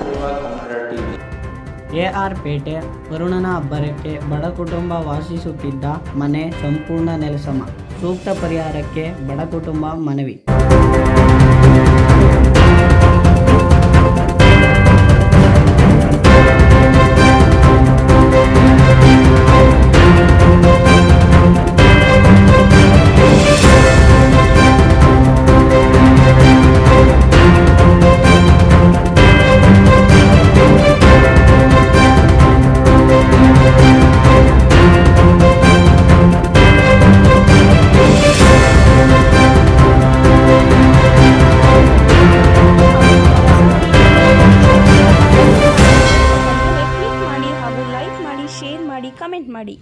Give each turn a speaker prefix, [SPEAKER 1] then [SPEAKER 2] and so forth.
[SPEAKER 1] ಸೇವಾ ಆರ್ ಪೇಟೆ, ವರುಣನ ಅಬ್ಬರಕ್ಕೆ ಬಡ ಕುಟುಂಬ ವಾಸಿಸುತ್ತಿದ್ದ ಮನೆ ಸಂಪೂರ್ಣ ನೆಲಸಮ. ಸೂಕ್ತ ಪರಿಹಾರಕ್ಕೆ ಬಡ ಕುಟುಂಬ ಮನವಿ. ಶೇರ್ ಮಾಡಿ ಕಮೆಂಟ್ ಮಾಡಿ.